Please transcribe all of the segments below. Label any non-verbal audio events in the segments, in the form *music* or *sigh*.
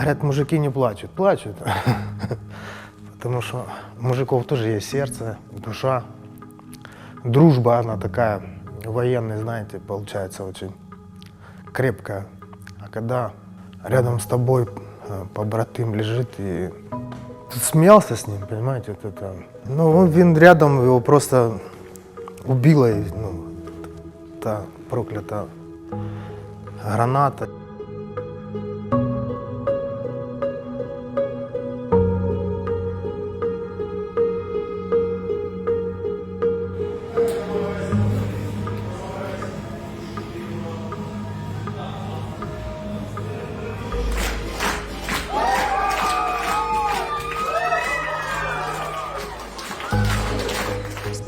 Говорят, мужики не плачут. Плачут. *laughs* Потому что у мужиков тоже есть сердце, душа. Дружба, она такая военная, знаете, получается очень крепкая. А когда рядом с тобой э, побратим лежит и ты смеялся с ним, понимаете, вот это. Ну, он він рядом его просто убила, ну, та проклята граната.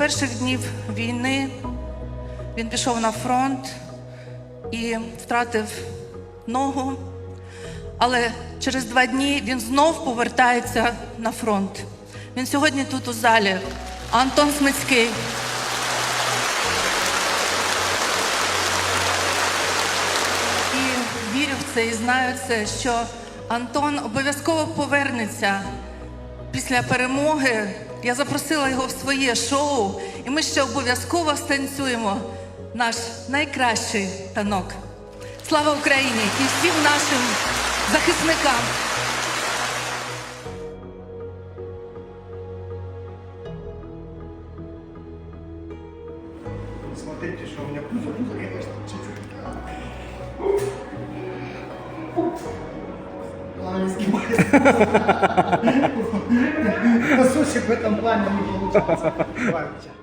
Перших днів війни він пішов на фронт і втратив ногу. Але через два дні він знов повертається на фронт. Він сьогодні тут у залі. Антон Смицький. І вірю в це і знаю це, що Антон обов'язково повернеться після перемоги. Я запросила його в своє шоу, і ми ще обов'язково станцюємо наш найкращий танок. Слава Україні і всім нашим захисникам! Смотрите, что у меня пузо сгибайся. Сосик в этом плане не получается.